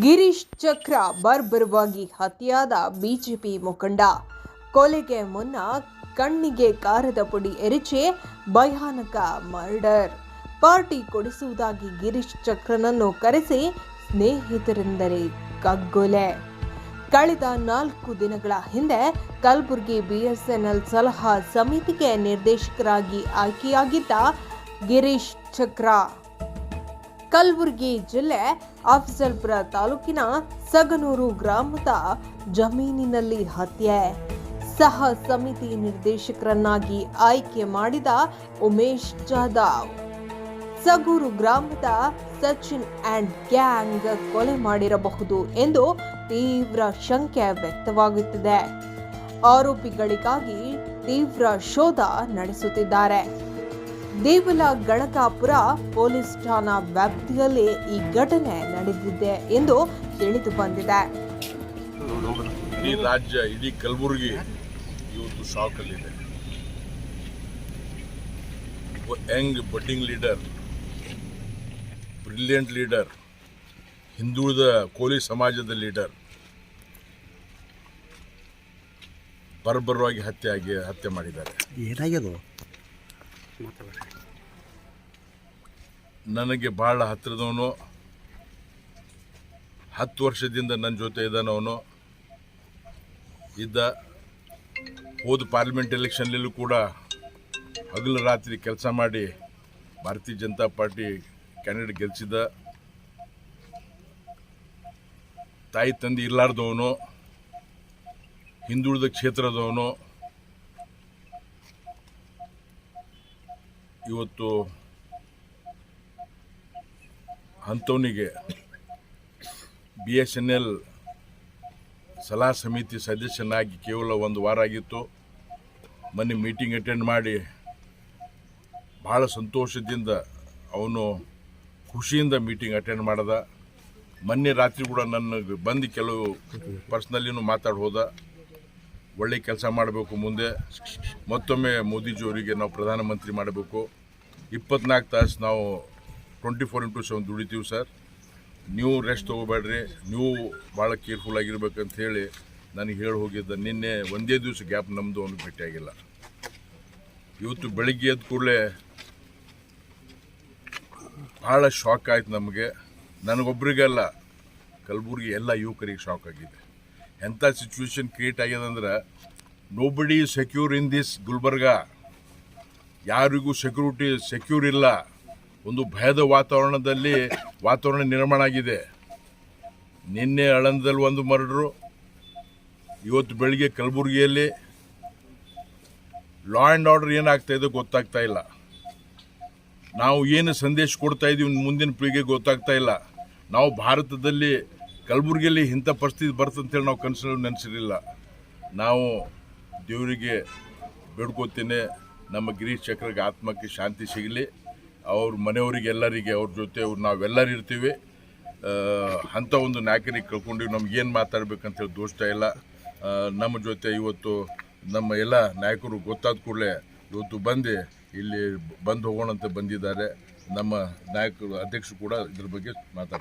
ಗಿರೀಶ್ ಚಕ್ರ ಬರ್ಬರವಾಗಿ ಹತ್ಯಾದ ಬಿಜೆಪಿ ಮುಖಂಡ. ಕೊಲೆಗೆ ಮುನ್ನ ಕಣ್ಣಿಗೆ ಕಾರದ ಪುಡಿ ಎರಚಿ ಭಯಾನಕ ಮರ್ಡರ್. ಪಾರ್ಟಿ ಕೊಡಿಸುವುದಾಗಿ ಗಿರೀಶ್ ಚಕ್ರನನ್ನು ಕರೆಸಿ ಸ್ನೇಹಿತರೆಂದರೆ ಕಗ್ಗೊಲೆ. ಕಳೆದ ನಾಲ್ಕು ದಿನಗಳ ಹಿಂದೆ ಕಲಬುರಗಿ ಬಿಎಸ್ಎನ್ಎಲ್ ಸಲಹಾ ಸಮಿತಿಗೆ ನಿರ್ದೇಶಕರಾಗಿ ಆಯ್ಕೆಯಾಗಿದ್ದ ಗಿರೀಶ್ ಚಕ್ರ. ಕಲಬುರಗಿ ಜಿಲ್ಲೆ ಅಫ್ಜಲ್ಪುರ ತಾಲೂಕಿನ ಸಗನೂರು ಗ್ರಾಮದ ಜಮೀನಿನಲ್ಲಿ ಹತ್ಯೆ. ಸಹ ಸಮಿತಿ ನಿರ್ದೇಶಕರನ್ನಾಗಿ ಆಯ್ಕೆ ಮಾಡಿದ ಉಮೇಶ್ ಜಾಧವ್. ಸಗೂರು ಗ್ರಾಮದ ಸಚಿನ್ ಅಂಡ್ ಗ್ಯಾಂಗ್ ಕೊಲೆ ಮಾಡಿರಬಹುದು ಎಂದು ತೀವ್ರ ಶಂಕೆ ವ್ಯಕ್ತವಾಗುತ್ತಿದೆ. ಆರೋಪಿಗಳಿಗಾಗಿ ತೀವ್ರ ಶೋಧ ನಡೆಸುತ್ತಿದ್ದಾರೆ. ದೇವಲ ಗಣಕಾಪುರ ಪೊಲೀಸ್ ಠಾಣಾ ವ್ಯಾಪ್ತಿಯಲ್ಲಿ ಈ ಘಟನೆ ನಡೆದಿದೆ ಎಂದು ತಿಳಿದು ಬಂದಿದೆ. ಇಡೀ ರಾಜ್ಯ ಇಡೀ ಕಲಬುರಗಿ ಇವತ್ತು ಶಾಕಲ್ಲಿದೆ young budding leader brilliant leader ಹಿಂದುಳಿದ ಕೋಲಿ ಸಮಾಜದ ಲೀಡರ್ ಬರ್ಬರವಾಗಿ ಹತ್ಯೆ ಆಗಿ ಹತ್ಯೆ ಮಾಡಿದ್ದಾರೆ. ಏನಾಗ್ಯದು ನನಗೆ ಭಾಳ ಹತ್ತಿರದವನು, ಹತ್ತು ವರ್ಷದಿಂದ ನನ್ನ ಜೊತೆ ಇದ್ದಾನವನು. ಇದ್ದ ಹೋದ ಪಾರ್ಲಿಮೆಂಟ್ ಎಲೆಕ್ಷನ್ಲೂ ಕೂಡ ಹಗಲು ರಾತ್ರಿ ಕೆಲಸ ಮಾಡಿ ಭಾರತೀಯ ಜನತಾ ಪಾರ್ಟಿ ಕ್ಯಾಂಡಿಡೇಟ್ ಗೆಲ್ಲಿಸಿದ ತಾಯಿ ತಂದೆ ಇರಲಾರ್ದವನು, ಹಿಂದುಳಿದ ಕ್ಷೇತ್ರದವನು. ಇವತ್ತು ಅಂಥವನಿಗೆ ಬಿ ಎಸ್ ಎನ್ ಎಲ್ ಸಲಹಾ ಸಮಿತಿ ಸದಸ್ಯನಾಗಿ ಕೇವಲ ಒಂದು ವಾರ ಆಗಿತ್ತು. ಮೊನ್ನೆ ಮೀಟಿಂಗ್ ಅಟೆಂಡ್ ಮಾಡಿ ಭಾಳ ಸಂತೋಷದಿಂದ ಅವನು ಖುಷಿಯಿಂದ ಮೀಟಿಂಗ್ ಅಟೆಂಡ್ ಮಾಡ್ದ. ಮೊನ್ನೆ ರಾತ್ರಿ ಕೂಡ ನನ್ನ ಬಂದು ಕೆಲವು ಪರ್ಸ್ನಲ್ಲಿನೂ ಮಾತಾಡ್ಬೋದ ಒಳ್ಳೆ ಕೆಲಸ ಮಾಡಬೇಕು ಮುಂದೆ. ಮತ್ತೊಮ್ಮೆ ಮೋದಿಜಿಯವರಿಗೆ ನಾವು ಪ್ರಧಾನಮಂತ್ರಿ ಮಾಡಬೇಕು. ಇಪ್ಪತ್ನಾಲ್ಕು ತಾಸು ನಾವು ಟ್ವೆಂಟಿ ಫೋರ್ ಇಂಟು ಸೆವೆನ್ ದುಡಿತೀವಿ ಸರ್. ನೀವು ರೆಸ್ಟ್ ತೊಗೋಬೇಡ್ರಿ. ನೀವು ಭಾಳ ಕೇರ್ಫುಲ್ ಆಗಿರ್ಬೇಕಂತ ಹೇಳಿ ನನಗೆ ಹೇಳಿ ಹೋಗಿದ್ದ. ನಿನ್ನೆ ಒಂದೇ ದಿವಸ ಗ್ಯಾಪ್ ನಮ್ಮದು ಅವನು ಭೇಟಿಯಾಗಿಲ್ಲ ಇವತ್ತು ಬೆಳಿಗ್ಗೆ ಎದ್ದ ಕೂಡಲೇ ಭಾಳ ಶಾಕ್ ಆಯ್ತು ನಮಗೆ. ನನಗೊಬ್ಬರಿಗೆಲ್ಲ ಕಲಬುರ್ಗಿ ಎಲ್ಲ ಯುವಕರಿಗೆ ಶಾಕ್ ಆಗಿದೆ. ಎಂಥ situation create ಆಗ್ಯದಂದ್ರೆ nobody secure in this Gulbarga. ಯಾರಿಗೂ ಸೆಕ್ಯೂರಿಟಿ ಸೆಕ್ಯೂರ್ ಇಲ್ಲ. ಒಂದು ಭಯದ ವಾತಾವರಣದಲ್ಲಿ ವಾತಾವರಣ ನಿರ್ಮಾಣ ಆಗಿದೆ. ನಿನ್ನೆ ಅಳಂದದಲ್ಲಿ ಒಂದು ಮರಡ್ರು, ಇವತ್ತು ಬೆಳಿಗ್ಗೆ ಕಲಬುರಗಿಯಲ್ಲಿ. ಲಾ ಆ್ಯಂಡ್ ಆರ್ಡರ್ ಏನಾಗ್ತಾ ಇದೆ ಗೊತ್ತಾಗ್ತಾ ಇಲ್ಲ. ನಾವು ಏನು ಸಂದೇಶ ಕೊಡ್ತಾ ಇದ್ದೀವಿ ಮುಂದಿನ ಪೀಳಿಗೆ ಗೊತ್ತಾಗ್ತಾ ಇಲ್ಲ. ನಾವು ಭಾರತದಲ್ಲಿ ಕಲಬುರಗಿಯಲ್ಲಿ ಇಂಥ ಪರಿಸ್ಥಿತಿ ಬರ್ತಂತೇಳಿ ನಾವು ಕನಸಲ್ಲಿ ನೆನೆಸಿರಲಿಲ್ಲ. ನಾವು ದೇವರಿಗೆ ಬೇಡ್ಕೋತೀನಿ ನಮ್ಮ ಗಿರೀಶ್ ಚಕ್ರಗೆ ಆತ್ಮಕ್ಕೆ ಶಾಂತಿ ಸಿಗಲಿ, ಅವ್ರ ಮನೆಯವರಿಗೆ ಎಲ್ಲರಿಗೆ ಅವ್ರ ಜೊತೆ ನಾವೆಲ್ಲರೂ ಇರ್ತೀವಿ. ಅಂಥ ಒಂದು ನಾಯಕರಿಗೆ ಕಳ್ಕೊಂಡು ನಮ್ಗೇನು ಮಾತಾಡ್ಬೇಕಂತೇಳಿ ದೋಷ ಇಲ್ಲ. ನಮ್ಮ ಜೊತೆ ಇವತ್ತು ನಮ್ಮ ಎಲ್ಲ ನಾಯಕರು ಗೊತ್ತಾದ ಕೂಡಲೇ ಇವತ್ತು ಬಂದು ಇಲ್ಲಿ ಬಂದು ಹೋಗೋಣ ಅಂತ ಬಂದಿದ್ದಾರೆ. ನಮ್ಮ ನಾಯಕರು, ಅಧ್ಯಕ್ಷರು ಕೂಡ ಇದ್ರ ಬಗ್ಗೆ ಮಾತಾಡ್ತಾರೆ.